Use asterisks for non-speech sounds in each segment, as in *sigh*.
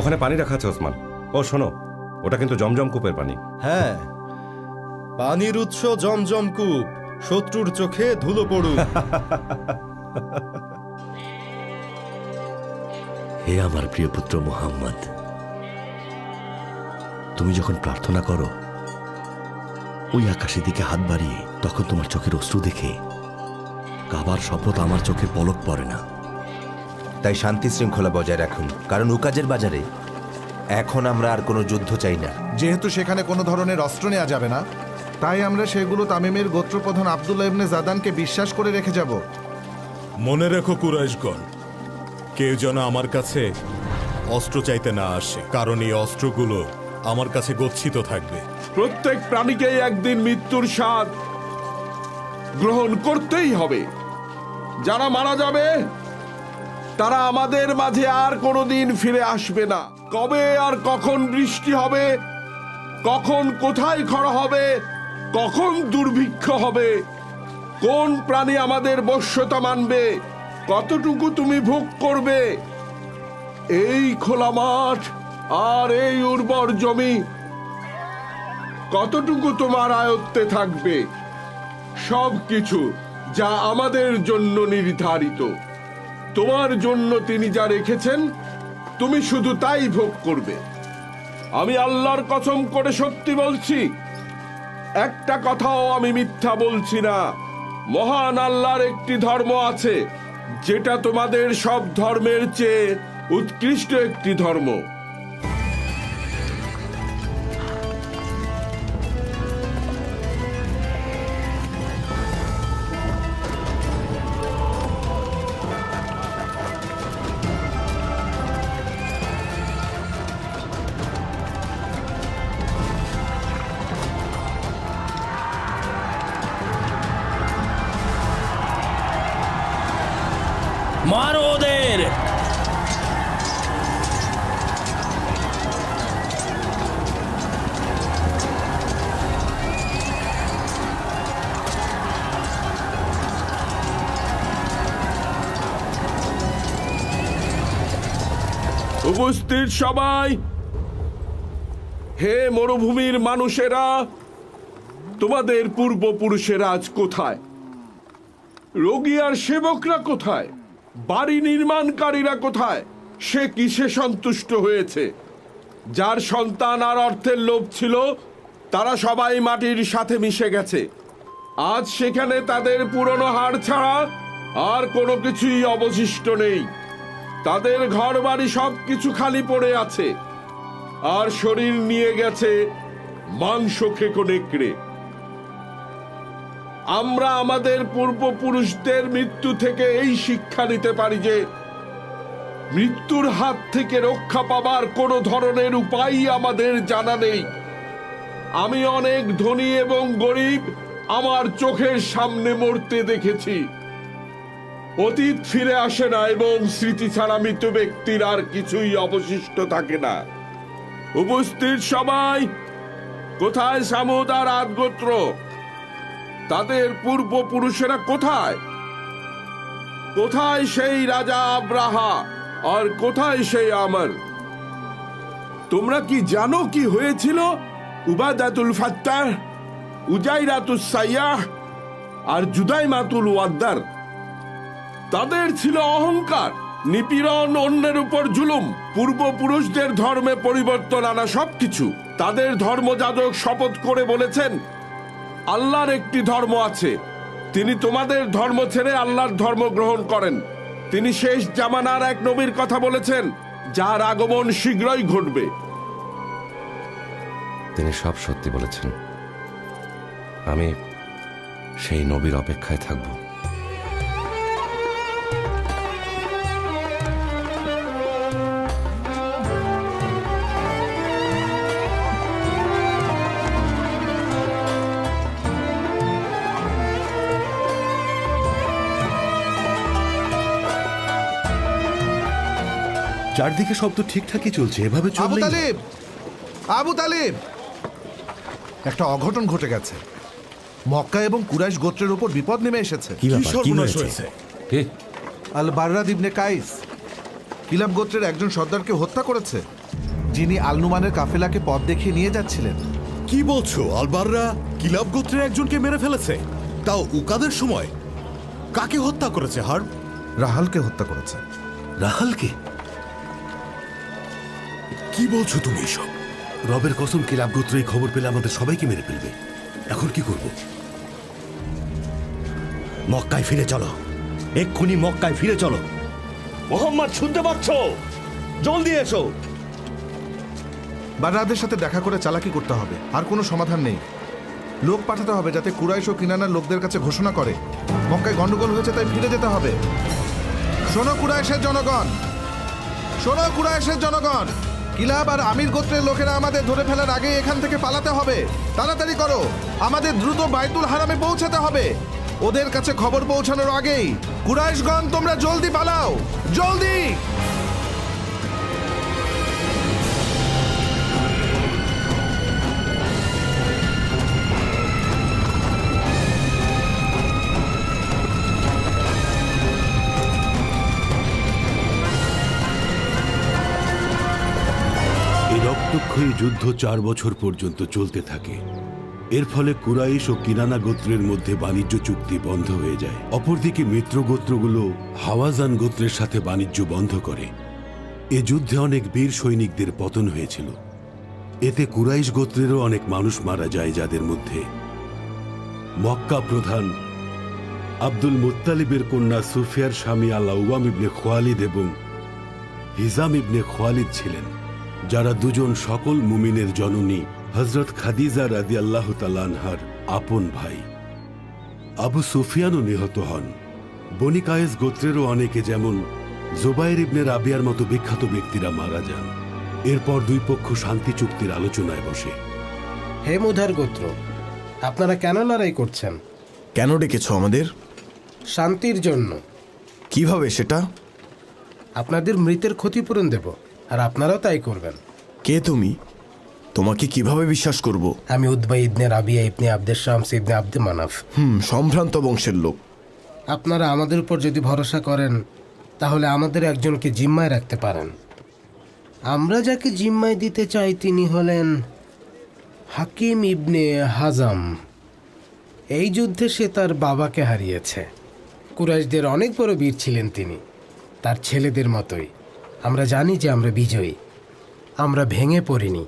ওখানে পানি রাখা আছে ওসমান। ও শোনো ওটা কিন্তু জমজম কূপের পানি। হ্যাঁ পানির উৎস জমজম কূপ শত্রুর চোখে ধুলো পড়ুক। *laughs* হে আমার প্রিয় পুত্র মোহাম্মদ তুমি যখন প্রার্থনা করো ওই আকাশের দিকে হাত বাড়িয়ে তখন তোমার চোখের অশ্রু দেখে কাবার শপথ আমার চোখে পলক পড়ে না। তাই শান্তি শৃঙ্খলা বজায় রাখুন কারণ উকাজের বাজারে এখন আমরা আর কোনো যুদ্ধ চাই না। যেহেতু সেখানে কোনো ধরনের অস্ত্র নেওয়া যাবে না তাই আমরা সেগুলো তামিমের গোত্রপ্রধান আবদুল্লাহ ইবনে জাদানকে বিশ্বাস করে রেখে যাব। মনে রেখো কুরাইশগণ কেউ যেন আমার কাছে অস্ত্র চাইতে না আসে কারণ এই অস্ত্রগুলো আমার কাছে গচ্ছিত থাকবে। প্রত্যেক প্রাণীকেই একদিন মৃত্যুর স্বাদ গ্রহণ করতেই হবে। যারা মারা যাবে তারা আমাদের মাঝে আর কোনোদিন ফিরে আসবে না। কবে আর কখন বৃষ্টি হবে? কখন কোথায় খরা হবে? কখন দুর্ভিক্ষ হবে? কোন প্রাণী আমাদের বশ্যতা মানবে? কতটুকু তুমি ভোগ করবে? এই খোলা মাঠ আর এই উর্বর জমি, কতটুকু তোমার আয়ত্তে থাকবে? সব কিছু যা আমাদের জন্য নির্ধারিত। তোমার জন্য তিনি যা রেখেছেন, তুমি শুধু তাই ভোগ করবে। আমি আল্লাহর কসম করে সত্যি বলছি, একটা কথাও আমি মিথ্যা বলছি না। মহান আল্লাহর একটি ধর্ম আছে, যেটা তোমাদের সব ধর্মের চেয়ে উৎকৃষ্ট একটি ধর্ম। উপস্থিত সবাই। হে মরুভূমির মানুষেরা, তোমাদের পূর্বপুরুষেরা আজ কোথায়? রোগী আর সেবকরা কোথায়? বাড়ি নির্মাণকারীরা কোথায়? সে কিসে সন্তুষ্ট হয়েছে? যার সন্তান আর অর্থের লোভ ছিল, তারা সবাই মাটির সাথে মিশে গেছে। আজ সেখানে তাদের পুরনো হাড় ছাড়া আর কোনো কিছুই অবশিষ্ট নেই। তাদের ঘর বাড়ি সব কিছু খালি পড়ে আছে। আর শরীর নিয়ে গেছে মাংস খেকো নেকড়ে আমরা আমাদের পূর্বপুরুষদের মৃত্যু থেকে এই শিক্ষা নিতে পারি যে, মৃত্যুর হাত থেকে রক্ষা পাবার কোনো ধরনের উপায় আমাদের জানা নেই। আমি অনেক ধনী এবং গরিব, আমার চোখের সামনে মরতে দেখেছি। অতীত ফিরে আসে না এবং স্মৃতি ছাড়া মৃত ব্যক্তির আর কিছুই অবশিষ্ট থাকে না। উপস্থিত সবাই, কোথায় সামুদ আর আদগোত্র? তাদের পূর্বপুরুষেরা কোথায়? কোথায় সেই রাজা আব্রাহা আর কোথায় সেই আমার? তোমরা কি জানো কি হয়েছিল? উবাদাতুল ফাত্তার উজাইরাতুস সাইয়াহ আর জুদাই মাতুল ওয়াদ্দার? তাদের ছিল অহংকার, নিপীড়ন, অন্যের উপর জুলুম। পূর্বপুরুষদের ধর্মে পরিবর্তন আনা সবকিছু। তাদের ধর্মযাজক শপথ করে বলেছেন, আল্লাহর একটি ধর্ম আছে। তিনি তোমাদের ধর্ম ছেড়ে আল্লাহর ধর্ম গ্রহণ করেন। তিনি শেষ জামানার এক নবীর কথা বলেছেন, যার আগমন শীঘ্রই ঘটবে। তিনি সব সত্যি বলেছেন। আমি সেই নবীর অপেক্ষায় থাকব। চারদিকে সব তো ঠিকঠাকই চলছে এভাবে আবু চললে তালিব! আবু তালিব! একটা অঘটন ঘটে গেছে। মক্কা এবং কুরাইশ গোত্রের উপর বিপদ নেমে এসেছে। কি কি ব্যাপার কি সর্বনাশ হয়েছে? হয়েছে? আল বাররাদ ইবনে কাইস। কিলাব গোত্রের একজন সর্দারকে হত্যা করেছে। যিনি আলনুমানের কাফেলাকে পথ দেখিয়ে নিয়ে যাচ্ছিলেন। কি বলছো? আলবাররা কিলাব গোত্রের একজনকে মেরে ফেলেছে? তাও উকাদের সময়? কাকে হত্যা করেছে হার রাহালকে হত্যা করেছে। রাহালকে? কি বলছো তুমি এসব? রবের কসম কি লাভগোত্র এই খবর পেলে আমাদের সবাইকে মেরে ফেলবে। এখন কি করব? মক্কায় ফিরে চলো। এক্ষুনি মক্কায় ফিরে চলো। মোহাম্মদ, শুনতে পাচ্ছ? জলদি এসো। বাররাদের সাথে দেখা করে চালাকি করতে হবে, আর কোনো সমাধান নেই। লোক পাঠাতে হবে যাতে কুরাইশ ও কিনানার লোকদের কাছে ঘোষণা করে। মক্কায় গন্ডগোল হয়েছে, তাই ফিরে যেতে হবে। শোনো কুরাইশের জনগণ! শোনো কুরাইশের জনগণ! কিলাব আর আমির গোত্রের লোকেরা আমাদের ধরে ফেলার আগে এখান থেকে পালাতে হবে। তাড়াতাড়ি করো। আমাদের দ্রুত বাইতুল হারামে পৌঁছাতে হবে। ওদের কাছে খবর পৌঁছানোর আগেই কুরাইশগঞ্জ তোমরা জলদি পালাও। জলদি! রক্তক্ষয়ী যুদ্ধ চার বছর পর্যন্ত চলতে থাকে। এর ফলে কুরাইশ ও কিনানা গোত্রের মধ্যে বাণিজ্য চুক্তি বন্ধ হয়ে যায়। অপরদিকে মিত্র গোত্রগুলো হাওয়াজান গোত্রের সাথে বাণিজ্য বন্ধ করে। এ যুদ্ধে অনেক বীর সৈনিকদের পতন হয়েছিল। এতে কুরাইশ গোত্রেরও অনেক মানুষ মারা যায় যাদের মধ্যে মক্কা প্রধান আব্দুল মুত্তালিবের কন্যা সুফিয়ার স্বামী আল্লাহ ইবনে খোয়ালিদ এবং হিজাম ইবনে খোয়ালিদ ছিলেন। যারা দুজন সকল মুমিনের জননী হজরত খাদিজা রাদি আল্লাহ তালানহার আপন ভাই। আবু সুফিয়ানও নিহত হন। বনি কায়েস গোত্রেরও অনেকে যেমন জোবাইর ইবনে রাবিয়ার মতো বিখ্যাত ব্যক্তিরা মারা যান। এরপর দুই পক্ষ শান্তি চুক্তির আলোচনায় বসে। হে মুধার গোত্র আপনারা কেন লড়াই করছেন? কেন ডেকেছ আমাদের? শান্তির জন্য। কীভাবে সেটা? আপনাদের মৃতের ক্ষতিপূরণ দেব। আর আপনারাও তাই করবেন। কে তুমি? তোমাকে কীভাবে বিশ্বাস করব? আমি উদ্বা ইবনে রাবিয়া ইবনে আব্দের শামস ইবনে আব্দে মানাফ। হুম সম্ভ্রান্ত বংশের লোক। আপনারা আমাদের উপর যদি ভরসা করেন তাহলে আমাদের একজনকে জিম্মায় রাখতে পারেন। আমরা যাকে জিম্মায় দিতে চাই তিনি হলেন হাকিম ইবনে হাজাম। এই যুদ্ধে সে তার বাবাকে হারিয়েছে। কুরাইশদের অনেক বড় বীর ছিলেন তিনি তার ছেলেদের মতোই। আমরা জানি যে আমরা বিজয়ী। আমরা ভেঙে পড়িনি।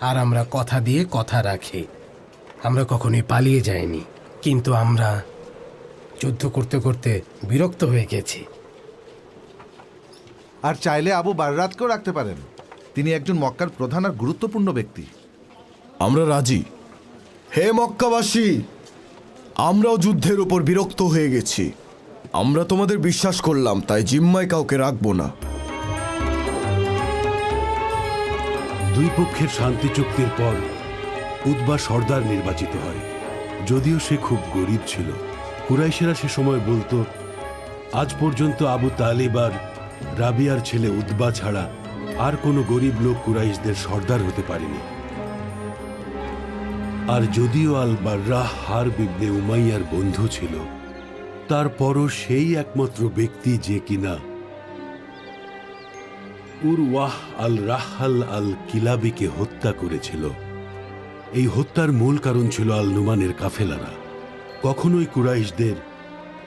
আর আমরা কথা দিয়ে কথা রাখি। আমরা কখনোই পালিয়ে যাইনি। কিন্তু আমরা যুদ্ধ করতে করতে বিরক্ত হয়ে গেছি। আর চাইলে আবু বাররাতকেও রাখতে পারেন। তিনি একজন মক্কার প্রধান আর গুরুত্বপূর্ণ ব্যক্তি। আমরা রাজি। হে মক্কাবাসী আমরাও যুদ্ধের উপর বিরক্ত হয়ে গেছি। আমরা তোমাদের বিশ্বাস করলাম তাই জিম্মায় কাউকে রাখব না। দুই পক্ষের শান্তি চুক্তির পর উদ্বা সর্দার নির্বাচিত হয়। যদিও সে খুব গরিব ছিল। কুরাইশেরা সে সময় বলতো, আজ পর্যন্ত আবু তালিব আর রাবিয়ার ছেলে উদ্বা ছাড়া আর কোনো গরিব লোক কুরাইশদের সর্দার হতে পারেনি। আর যদিও আল বার্রাহ হার বিবনে উমাইয়ার বন্ধু ছিল, তারপরও সেই একমাত্র ব্যক্তি যে কিনা উরওয়াহ আল রাহাল আল কিলাবিকে হত্যা করেছিল। এই হত্যার মূল কারণ ছিল আল নুমানের কাফেলারা। কখনোই কুরাইশদের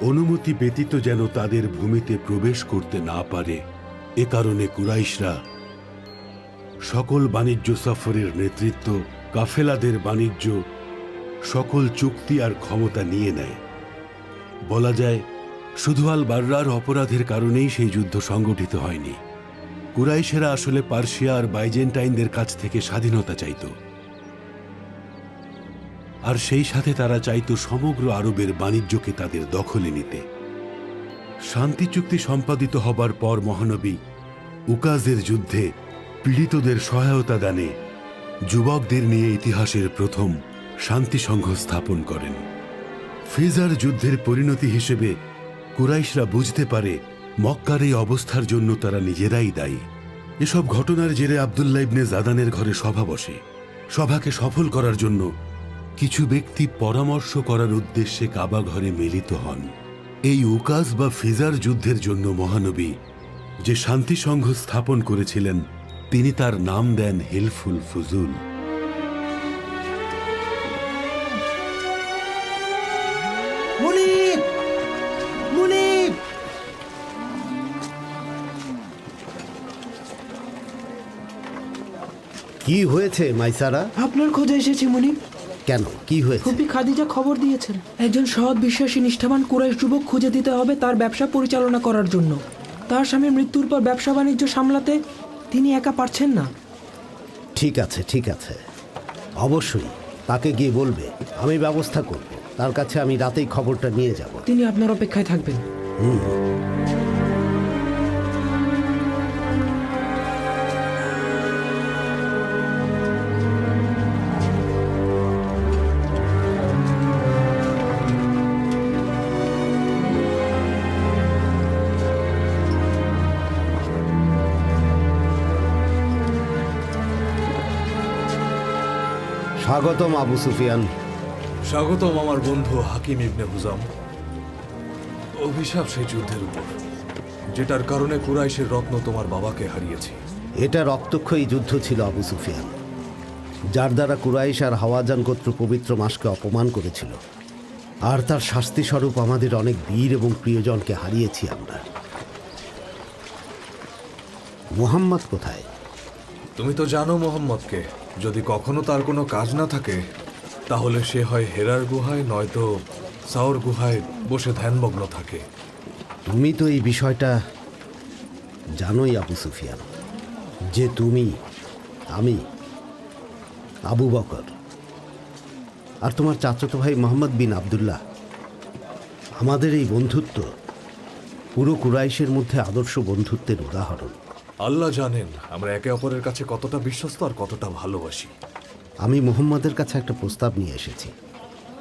অনুমতি ব্যতীত যেন তাদের ভূমিতে প্রবেশ করতে না পারে। এ কারণে কুরাইশরা সকল বাণিজ্য সফরের নেতৃত্ব কাফেলাদের বাণিজ্য, সকল চুক্তি আর ক্ষমতা নিয়ে নেয়। বলা যায়, শুধু আল বার্রার অপরাধের কারণেই সেই যুদ্ধ সংগঠিত হয়নি। কুরাইশেরা আসলে পার্সিয়া আর বাইজেন্টাইনদের কাছ থেকে স্বাধীনতা চাইত। আর সেই সাথে তারা চাইত সমগ্র আরবের বাণিজ্যকে তাদের দখলে নিতে। শান্তি চুক্তি সম্পাদিত হবার পর মহানবী উকাজের যুদ্ধে পীড়িতদের সহায়তা দানে যুবকদের নিয়ে ইতিহাসের প্রথম শান্তি সংঘ স্থাপন করেন। ফিজার যুদ্ধের পরিণতি হিসেবে কুরাইশরা বুঝতে পারে মক্কার এই অবস্থার জন্য তারা নিজেরাই দায়ী। এসব ঘটনার জেরে আবদুল্লাহ ইবনে জাদানের ঘরে সভা বসে। সভাকে সফল করার জন্য কিছু ব্যক্তি পরামর্শ করার উদ্দেশ্যে কাবা ঘরে মিলিত হন। এই উকাস বা ফিজার যুদ্ধের জন্য মহানবী যে শান্তি সংঘ স্থাপন করেছিলেন, তিনি তার নাম দেন হেলফুল ফুজুল। কি হয়েছে মাইসারা? আপনার খোঁজে এসেছি মনি। কেন? কি হয়েছে? ফুপি খাদিজা খবর দিয়েছেন। একজন সৎ বিশ্বাসী নিষ্ঠাবান কুরাইশ যুবক খুঁজে দিতে হবে তার ব্যবসা পরিচালনা করার জন্য। তার স্বামীর মৃত্যুর পর ব্যবসা বাণিজ্য সামলাতে তিনি একা পারছেন না। ঠিক আছে ঠিক আছে। অবশ্যই তাকে গিয়ে বলবে। আমি ব্যবস্থা করব। তার কাছে আমি রাতেই খবরটা নিয়ে যাব। তিনি আপনার অপেক্ষায় থাকবেন। স্বাগতম আবু সুফিয়ান। স্বাগতম আমার বন্ধু হাকিম ইবনে হুজাম। অভিশাপ সেই যুদ্ধের উপর যেটার কারণে কুরাইশের রত্ন তোমার বাবাকে হারিয়েছি। এটা রক্তক্ষয়ী যুদ্ধ ছিল আবু সুফিয়ান যার দ্বারা কুরাইশ আর হাওয়াজান গোত্র পবিত্র মাসকে অপমান করেছিল। আর তার শাস্তি স্বরূপ আমাদের অনেক বীর এবং প্রিয়জনকে হারিয়েছি আমরা। মুহাম্মদ কোথায়? তুমি তো জানো মোহাম্মদকে। যদি কখনো তার কোনো কাজ না থাকে, তাহলে সে হয় হেরার গুহায়, নয়তো সাওর গুহায় বসে ধ্যানমগ্ন থাকে। তুমি তো এই বিষয়টা জানোই, আবু সুফিয়ান, যে তুমি, আমি, আবু বকর আর তোমার চাচাতো ভাই মোহাম্মদ বিন আবদুল্লাহ, আমাদের এই বন্ধুত্ব পুরো কুরাইশের মধ্যে আদর্শ বন্ধুত্বের উদাহরণ। আল্লাহ জানেন আমরা একে অপরের কাছে কতটা বিশ্বস্ত আর কতটা ভালোবাসি। আমি মোহাম্মদের কাছে একটা প্রস্তাব নিয়ে এসেছি।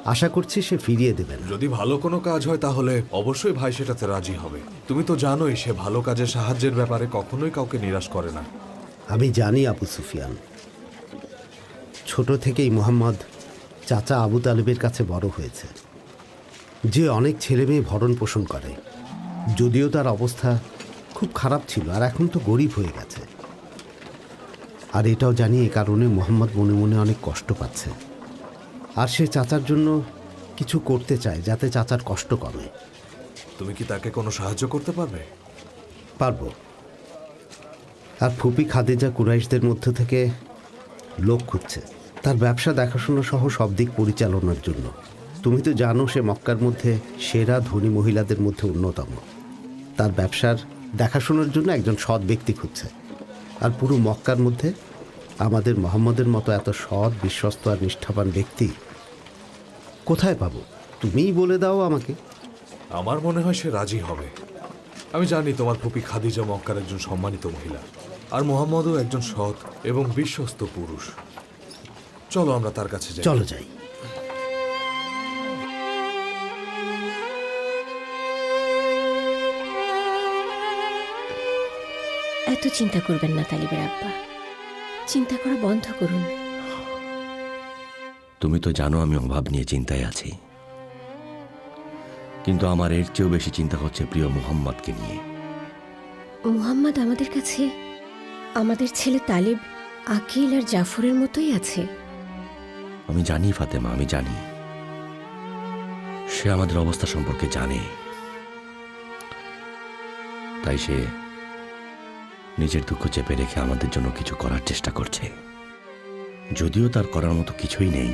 আশা করছি সে ফিরিয়ে দেবে না। যদি ভালো কোনো কাজ হয় তাহলে অবশ্যই ভাই সেটাতে রাজি হবে। তুমি তো জানোই সে ভালো কাজে সাহায্যের ব্যাপারে কখনোই কাউকে নিরাশ করে না। আমি জানি আবু সুফিয়ান। ছোট থেকেই মোহাম্মদ চাচা আবু তালেবের কাছে বড় হয়েছে। যে অনেক ছেলে মেয়ে ভরণ পোষণ করে। যদিও তার অবস্থা খুব খারাপ ছিল আর এখন তো গরিব হয়ে গেছে। আর এটাও জানি এ কারণে মোহাম্মদ মনে মনে অনেক কষ্ট পাচ্ছে। আর সে চাচার জন্য কিছু করতে চায় যাতে চাচার কষ্ট কমে। তুমি কি তাকে কোনো সাহায্য করতে পারবে? পারব। আর ফুপি খাদিজা কুরাইশদের মধ্য থেকে লোক খুঁজছে। তার ব্যবসা দেখাশোনা সহ সব দিক পরিচালনার জন্য। তুমি তো জানো সে মক্কার মধ্যে সেরা ধনী মহিলাদের মধ্যে অন্যতম। তার ব্যবসার দেখাশোনার জন্য একজন সৎ ব্যক্তি খুঁজছে। আর পুরো মক্কার মধ্যে আমাদের মোহাম্মদের মতো এত সৎ বিশ্বস্ত আর নিষ্ঠাবান ব্যক্তি কোথায় পাবো? তুমিই বলে দাও আমাকে। আমার মনে হয় সে রাজি হবে। আমি জানি তোমার ফুপি খাদিজা মক্কার একজন সম্মানিত মহিলা। আর মোহাম্মদও একজন সৎ এবং বিশ্বস্ত পুরুষ। চলো আমরা তার কাছে যাই। চলো যাই। এত চিন্তা করবেন না তালিবের আব্বা। চিন্তা করা বন্ধ করুন। তুমি তো জানো আমি অভাব নিয়ে চিন্তায় আছি। কিন্তু আমার এর চেয়েও বেশি চিন্তা হচ্ছে প্রিয় মুহাম্মদকে নিয়ে। মুহাম্মদ আমাদের কাছে আমাদের ছেলে তালিব আকিল আর জাফরের মতোই আছে। আমি জানি ফাতেমা আমি জানি। সে আমাদের অবস্থা সম্পর্কে জানে। তাই সে নিজের দুঃখ চেপে রেখে আমাদের জন্য কিছু করার চেষ্টা করছে। যদিও তার করার মতো কিছুই নেই,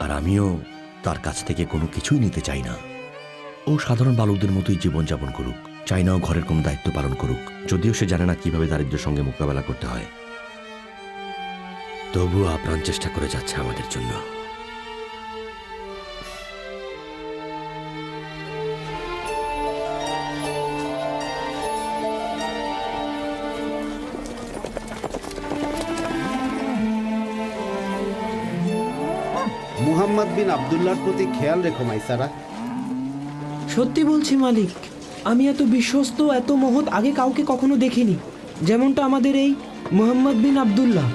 আর আমিও তার কাছ থেকে কোনো কিছুই নিতে চাই না। ও সাধারণ বালকদের মতোই জীবনযাপন করুক, চাই না ও ঘরের কোনো দায়িত্ব পালন করুক, যদিও সে জানে না কীভাবে দারিদ্র্যের সঙ্গে মোকাবেলা করতে হয়। তবুও আপ্রাণ চেষ্টা করে যাচ্ছে আমাদের জন্য। আবদুল্লাহর প্রতি খেয়াল রেখো মাইসারা সত্যি বলছি মালিক আমি এত বিশ্বস্ত এত মহৎ আগে কাউকে কখনো দেখিনি যেমনটা আমাদের এই মোহাম্মদ বিন আব্দুল্লাহ।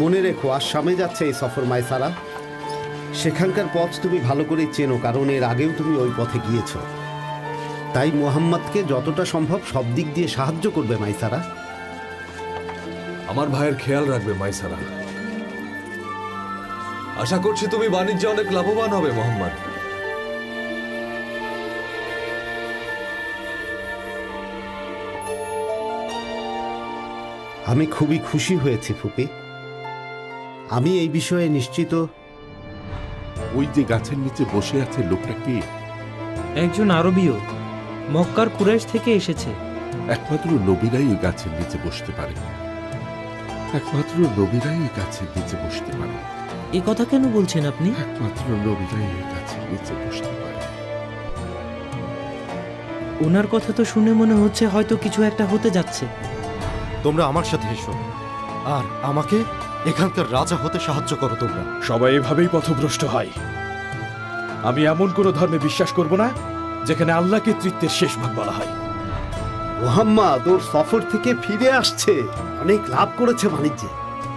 মনে রেখো আসামে যাচ্ছে এই সফর মাইসারা সেখানকার পথ তুমি ভালো করে চেনো কারণ এর আগেও তুমি ওই পথে গিয়েছো। তাই মোহাম্মদকে যতটা সম্ভব সব দিক দিয়ে সাহায্য করবে মাইসারা। আমার ভাইয়ের খেয়াল রাখবে মাইসারা। আশা করছি তুমি বাণিজ্যে অনেক লাভবান হবে মোহাম্মদ। আমি খুবই খুশি হয়েছি ফুপি। আমি এই বিষয়ে নিশ্চিত। ওই যে গাছের নিচে বসে আছে লোকটা কি? একজন আরবীয়। মক্কার কুরাইশ থেকে এসেছে। একমাত্র নবীরাই ওই গাছের নিচে বসতে পারে। একমাত্র নবীরাই ওই গাছের নিচে বসতে পারে। এ কথা কেন বলছেন আপনি? একমাত্র নবীরাই ওই গাছের নিচে বসতে পারে। ওনার কথা তো শুনে মনে হচ্ছে হয়তো কিছু একটা হতে যাচ্ছে। তোমরা আমার সাথে এসো। আর আমাকে এখানকার রাজা হতে সাহায্য করো তোমরা। সবাই এভাবেই পথভ্রষ্ট হয়। আমি এমন কোনো ধর্মে বিশ্বাস করব না যেখানে আল্লাহকে তৃত্বের শেষ ভাগ বলা হয়। মোহাম্মদ ওর সফর থেকে ফিরে আসছে। অনেক লাভ করেছে বাণিজ্যে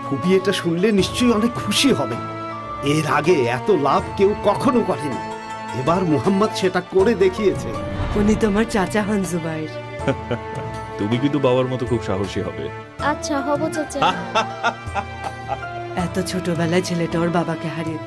ফুপি এটা শুনলে নিশ্চয়ই অনেক খুশি হবে। এর আগে এত লাভ কেউ কখনো করেনি। এবার মুহাম্মদ সেটা করে দেখিয়েছে। উনি তোমার চাচা হন জুবাইর। *laughs* তুমি কিন্তু বাবার মতো খুব সাহসী হবে। আচ্ছা হব চাচা। এত ছোটবেলায় ছেলেটা ওর বাবাকে হারিয়ে